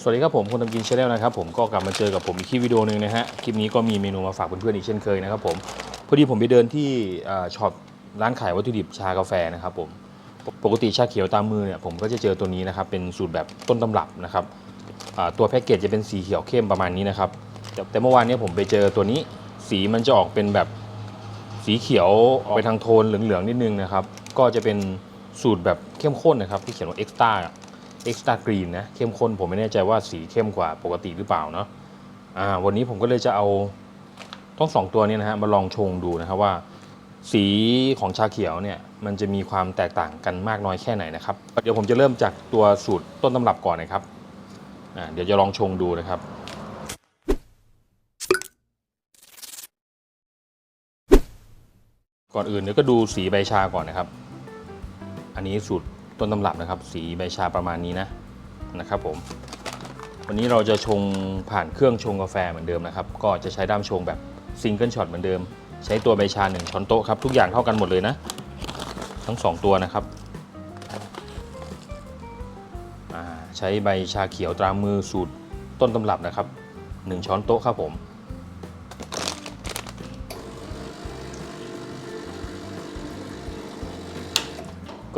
สวัสดีครับผมคนทำกินชาแนลนะครับผมก็กลับมาเจอกับผมอีกคลิปวิดีโอหนึ่งนะฮะคลิปนี้ก็มีเมนูมาฝากเพื่อนๆอีกเช่นเคยนะครับผมพอดีผมไปเดินที่ช็อปร้านขายวัตถุดิบชากาแฟนะครับผมปกติชาเขียวตามมือเนี่ยผมก็จะเจอตัวนี้นะครับเป็นสูตรแบบต้นตำรับนะครับตัวแพ็กเกจจะเป็นสีเขียวเข้มประมาณนี้นะครับแต่แต่เมื่อวานนี้ผมไปเจอตัวนี้สีมันจะออกเป็นแบบสีเขียวออกไปทางโทนเหลืองๆนิดนึงนะครับก็จะเป็นสูตรแบบเข้มข้นนะครับที่เขียนว่าเอ็กซ์ต้า เอ็กซ์ต a ากรีนนะเข้มข้นผมไม่แน่ใจว่าสีเข้มกว่าปกติหรือเปล่าเนาะอ่าวันนี้ผมก็เลยจะเอาต้องสองตัวนี้นะฮะมาลองชงดูนะครับว่า สีของชาเขียวเนี่ยมันจะมีความแตกต่างกันมากน้อยแค่ไหนนะครับ เดี๋ยวผมจะเริ่มจากตัวสูตรต้นตำรับก่อนนะครับอ่าเดี๋ยวจะลองชงดูนะครับก่อนอื่นเดี๋ยวก็ดูสีใบชาก่อนนะครับ อันนี้สูตร ต้นตำรับนะครับ สีใบชาประมาณนี้นะนะครับผม วันนี้เราจะชงผ่านเครื่องชงกาแฟเหมือนเดิมนะครับ ก็จะใช้ด้ามชงแบบซิงเกิลช็อตเหมือนเดิม ใช้ตัวใบชา 1 ช้อนโต๊ะครับทุกอย่างเท่ากันหมดเลยนะ ทั้ง 2 ตัวนะครับใช้ใบชาเขียวตรามือสูตรต้นตำรับนะครับ 1 ช้อนโต๊ะครับผม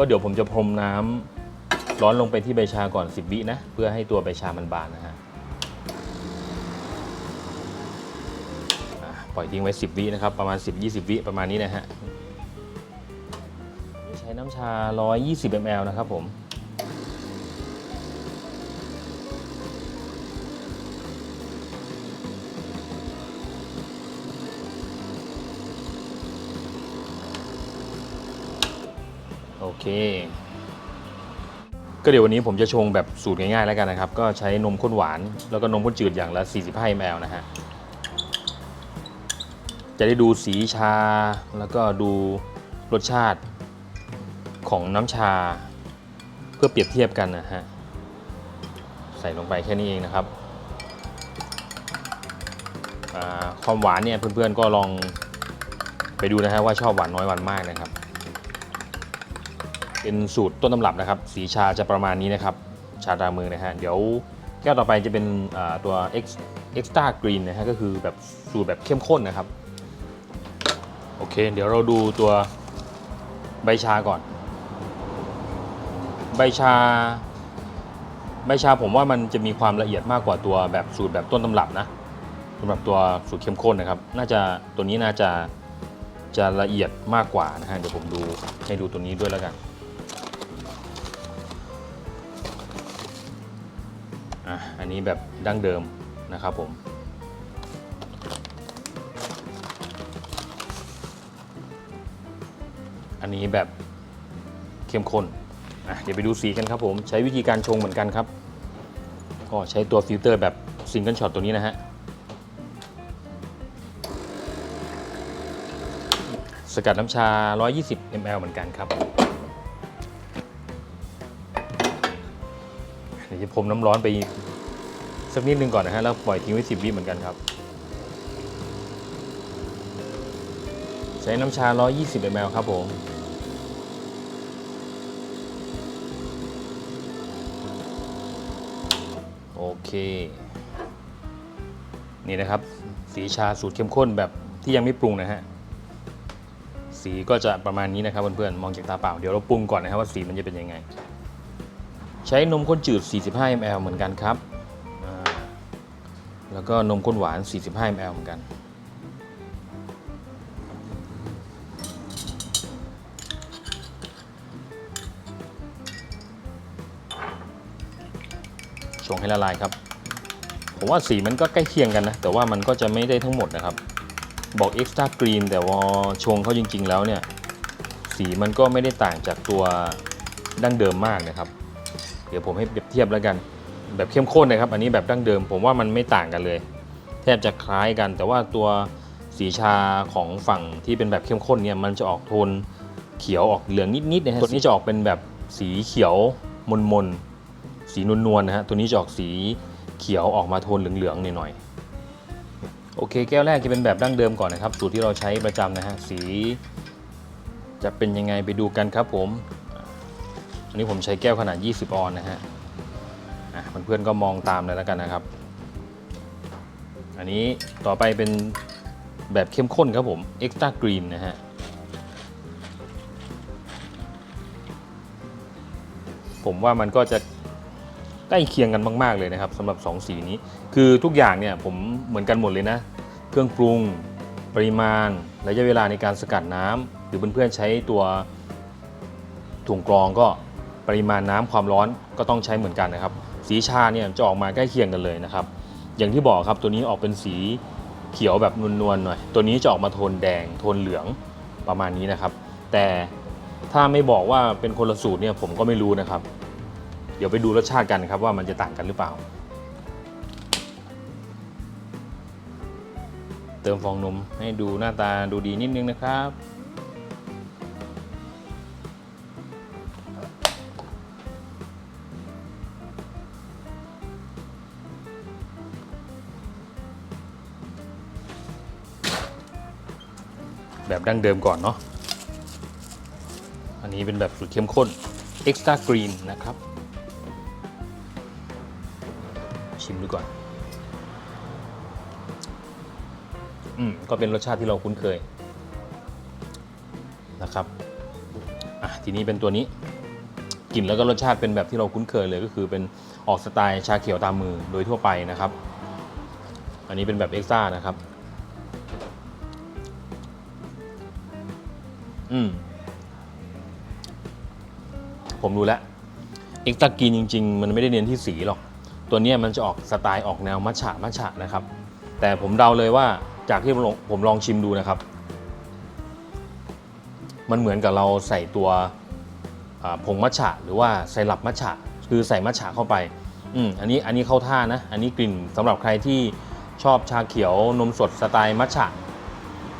ก็เดี๋ยวผมจะพรมน้ำร้อนลงไปที่ใบชาก่อน 10 วินะ เพื่อให้ตัวใบชามันบานนะฮะอะปล่อยทิ้งไว้ 10 วินะครับ ประมาณ 10-20 วิประมาณนี้นะฮะใช้น้ำชา 120 ml นะครับผม เค ก็เดี๋ยววันนี้ผมจะชงแบบสูตรง่ายๆแล้วกันนะครับ ก็ใช้นมข้นหวาน แล้วก็นมข้นจืดอย่างละ 45 ml นะฮะ จะได้ดูสีชา แล้วก็ดูรสชาติของน้ำชา เพื่อเปรียบเทียบกันนะฮะ ใส่ลงไปแค่นี้เองนะครับความหวานเนี่ยเพื่อนๆก็ลองไปดูนะฮะว่าชอบหวานน้อยหวานมากนะครับ เป็นสูตรต้นตำรับนะครับ สีชาจะประมาณนี้นะครับ ชาตามือนะฮะ เดี๋ยวแก้วต่อไปจะเป็นตัว X Extra Green นะฮะ ก็คือแบบสูตรแบบเข้มข้นนะครับ โอเค เดี๋ยวเราดูตัวใบชาก่อน ใบชา ใบชาผมว่ามันจะมีความละเอียดมากกว่าตัวแบบสูตรแบบต้นตำรับนะสำหรับตัวสูตรเข้มข้นนะครับ น่าจะตัวนี้น่าจะจะละเอียดมากกว่านะฮะ เดี๋ยวผมดูให้ดูตัวนี้ด้วยแล้วกัน อะอันนี้แบบดั้งเดิมนะครับผมอันนี้แบบเข้มข้นอะเดี๋ยวไปดูสีกันครับผม ใช้วิธีการชงเหมือนกันครับ ก็ใช้ตัวฟิลเตอร์แบบซิงเกิลช็อตตัวนี้นะฮะ สกัดน้ำชา 120 ml เหมือนกันครับ ยวจะพรมน้ำร้อนไปสักนิดนึงก่อนนะฮะแล้วปล่อยทิ้งไว้10วิเหมือนกันครับ ใช้น้ำชา 120 ml ครับผมโอเค นี่นะครับ สีชาสูตรเข้มข้นแบบที่ยังไม่ปรุงนะฮะสีก็จะประมาณนี้นะครับเพื่อนๆมองจากตาเปล่าเดี๋ยวเราปรุงก่อนนะครับว่าสีมันจะเป็นยังไง ใช้นมข้นจืด 45 ml เหมือนกันครับ แล้วก็นมข้นหวาน 45 ml เหมือนกัน ชงให้ละลายครับ ผมว่าสีมันก็ใกล้เคียงกันนะ แต่ว่ามันก็จะไม่ได้ทั้งหมดนะครับ บอก extra green แต่ว่าชงเขาจริง ๆ แล้วเนี่ย สีมันก็ไม่ได้ต่างจากตัวดั้งเดิมมากนะครับ เดี๋ยวผมให้เปรียบเทียบแล้วกัน แบบเข้มข้นนะครับ อันนี้แบบดั้งเดิม ผมว่ามันไม่ต่างกันเลย แทบจะคล้ายกัน แต่ว่าตัวสีชาของฝั่งที่เป็นแบบเข้มข้นเนี่ยมันจะออกโทนเขียวออกเหลืองนิดๆนะฮะตัวนี้จะออกเป็นแบบสีเขียวมนๆสีนวลๆนะฮะตัวนี้จะออกสีเขียวออกมาโทนเหลืองๆหน่อยๆโอเค แก้วแรกจะเป็นแบบดั้งเดิมก่อนนะครับ สูตรที่เราใช้ประจำนะฮะสี จะเป็นยังไงไปดูกันครับผม อันนี้ผมใช้แก้วขนาด 20 ออนนะฮะอะเพื่อนๆก็มองตามเลยแล้วกันนะครับ อันนี้ต่อไปเป็นแบบเข้มข้นครับผม extra green นะฮะ ผมว่ามันก็จะใกล้เคียงกันมาก ๆ เลยนะครับสำหรับ 2 สีนี้ คือทุกอย่างเนี่ยผมเหมือนกันหมดเลยนะ เครื่องปรุงปริมาณระยะเวลาในการสกัดน้ำหรือเพื่อนๆใช้ตัวถุงกรองก็ ปริมาณน้ำความร้อนก็ต้องใช้เหมือนกันนะครับ สีชาเนี่ยจะออกมาใกล้เคียงกันเลยนะครับ อย่างที่บอกครับตัวนี้ออกเป็นสีเขียวแบบนวลๆหน่อย ตัวนี้จะออกมาโทนแดงโทนเหลืองประมาณนี้นะครับ แต่ถ้าไม่บอกว่าเป็นคนละสูตรเนี่ยผมก็ไม่รู้นะครับ เดี๋ยวไปดูรสชาติกันครับว่ามันจะต่างกันหรือเปล่า เติมฟองนมให้ดูหน้าตาดูดีนิดนึงนะครับ แบบดั้งเดิมก่อนเนาะ อันนี้เป็นแบบสูตรเข้มข้น extra green นะครับ ชิมดูก่อน อืม ก็เป็นรสชาติที่เราคุ้นเคย นะครับ อะ ทีนี้เป็นตัวนี้ กลิ่นแล้วก็รสชาติเป็นแบบที่เราคุ้นเคยเลยก็คือเป็นออกสไตล์ชาเขียวตามมือโดยทั่วไปนะครับ อันนี้เป็นแบบเอ็กซ่านะครับ อืม ผมรู้แล้วเอ็กตากีนจริง ๆ มันไม่ได้เน้นที่สีหรอก ตัวเนี้ยมันจะออกสไตล์ออกแนวมัชฉะมัชฉะนะครับ แต่ผมเดาเลยว่าจากที่ผมลองผมลองชิมดูนะครับ มันเหมือนกับเราใส่ตัวอ่าผงมัชฉะหรือว่าไซรัปมัชฉะคือใส่มัชฉะเข้าไป อืมอันนี้อันนี้เข้าท่านะ อันนี้กลิ่นสำหรับใครที่ชอบชาเขียวนมสดสไตล์มัชฉะ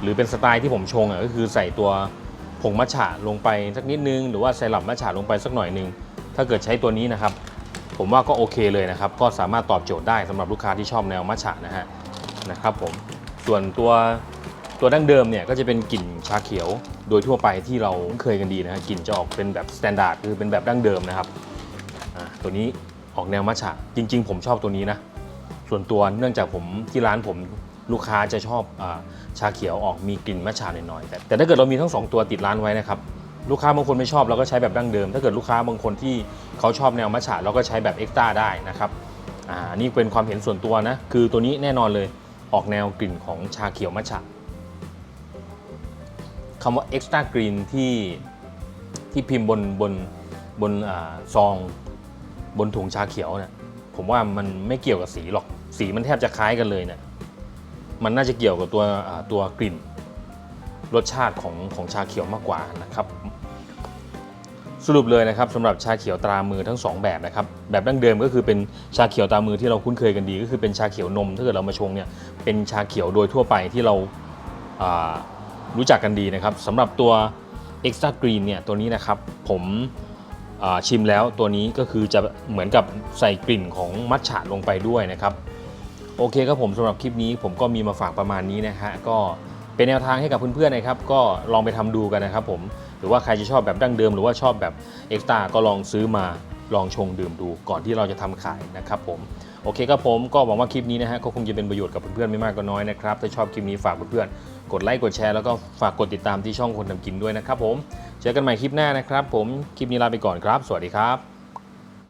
หรือเป็นสไตล์ที่ผมชงอะก็คือใส่ตัว ผงมัชฉะลงไปสักนิดนึง หรือว่าไซรัปมัชฉะลงไปสักหน่อยนึง ถ้าเกิดใช้ตัวนี้นะครับ ผมว่าก็โอเคเลยนะครับ ก็สามารถตอบโจทย์ได้สำหรับลูกค้าที่ชอบแนวมัชฉะนะฮะนะครับผมส่วนตัวตัวดั้งเดิมเนี่ยก็จะเป็นกลิ่นชาเขียวโดยทั่วไปที่เราเคยกันดีนะฮะกลิ่นจะออกเป็นแบบสแตนดาร์ดคือเป็นแบบดั้งเดิมนะครับตัวนี้ออกแนวมัชฉะจริง ๆ ผมชอบตัวนี้นะส่วนตัวเนื่องจากผมที่ร้านผม ลูกค้าจะชอบอชาเขียวออกมีกลิ่นมัชฉะหน่อยๆแต่แต่ถ้าเกิดเรามีทั้งสองตัวติดร้านไว้นะครับลูกค้าบางคนไม่ชอบเราก็ใช้แบบดั้งเดิม ถ้าเกิดลูกค้าบางคนที่เขาชอบแนวมัชฉะเราก็ใช้แบบเอ็กซ์ต้าได้นะครับอ่านี่เป็นความเห็นส่วนตัวนะ คือตัวนี้แน่นอนเลยออกแนวกลิ่นของชาเขียวมัชฉะคำว่า extra green ที่ที่พิมพ์บนบนบนอซองบนถุงชาเขียวเนี่ยผมว่ามันไม่เกี่ยวกับสีหรอกสีมันแทบจะคล้ายกันเลยเนี่ย มันน่าจะเกี่ยวกับตัวตัวกลิ่น รสชาติของของชาเขียวมากกว่านะครับ สรุปเลยนะครับสำหรับชาเขียวตรามือทั้ง 2 แบบนะครับแบบดั้งเดิมก็คือเป็นชาเขียวตรามือที่เราคุ้นเคยกันดี ก็คือเป็นชาเขียวนมถ้าเกิดเรามาชงเนี่ยเป็นชาเขียวโดยทั่วไปที่เราารู้จักกันดีนะครับสำหรับตัว extra green เนี่ยตัวนี้นะครับผมชิมแล้วตัวนี้ก็คือจะเหมือนกับใส่กลิ่นของมัทฉะลงไปด้วยนะครับ โอเคครับผมสำหรับคลิปนี้ผมก็มีมาฝากประมาณนี้นะฮะก็เป็นแนวทางให้กับเพื่อนๆนะครับ ก็ลองไปทำดูกันนะครับผมหรือว่าใครจะชอบแบบดั้งเดิม หรือว่าชอบแบบเอ็กซ์ตาก็ลองซื้อมาลองชงดื่มดูก่อนที่เราจะทำขายนะครับผมโอเคครับผมก็หวังว่าคลิปนี้นะฮะก็คงจะเป็นประโยชน์กับเพื่อนๆไม่มากก็น้อยนะครับถ้าชอบคลิปนี้ฝากเพื่อนๆกดไลค์กดแชร์แล้วก็ฝากกดติดตามที่ช่องคนทำกินด้วยนะครับผมเจอกันใหม่คลิปหน้านะครับ ผมคลิปนี้ลาไปก่อนครับ สวัสดีครับ